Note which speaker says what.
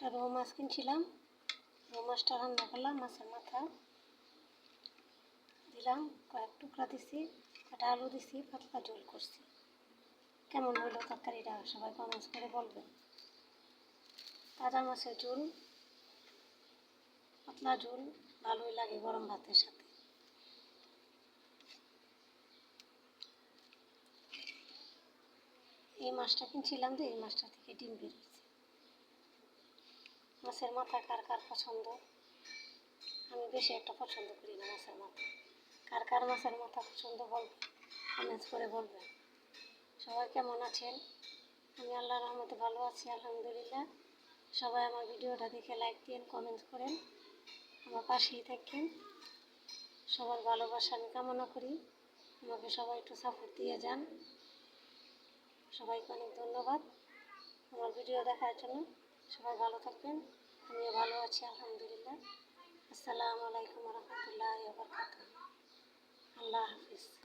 Speaker 1: একটা রৌ মাছ কিনছিলাম। রৌ মাছটা রান্না করলাম, মাছের মাথা দিলাম, কয়েক টুকরা দিছি কটা আলু দিছি, পাতলা ঝোল করছি। কেমন হলো তরকারিটা? সবাই কমেন্টস করে বলবেন। তাজা মাছের ঝোল, পাতলা ঝোল, ভালোই লাগে গরম ভাতের সাথে। এই মাছটা কিনছিলাম যে, এই মাছটা থেকে ডিম বেরিয়েছে মাছের মাথা কার কার পছন্দ? আমি বেশি একটা পছন্দ করি না মাছের মাথা। কার কার মাছের মাথা পছন্দ বলবেন কমেন্টস করে বলবেন সবাই কেমন আছেন? আমি আল্লাহ রহমতে ভালো আছি, আলহামদুলিল্লাহ। সবাই আমার ভিডিওটা দেখে লাইক দিন কমেন্টস করেন। আমার পাশেই থাকেন সবার ভালোবাসা আমি কামনা করি। আমাকে সবাই একটু সাপোর্ট দিয়ে যান। সবাইকে অনেক ধন্যবাদ। আমার ভিডিও দেখার জন্য। সবাই ভালো থাকবেন আমিও ভালো আছি আলহামদুলিল্লাহ। আসসালামু আলাইকুম রহমতুল্লাহ আবরকাত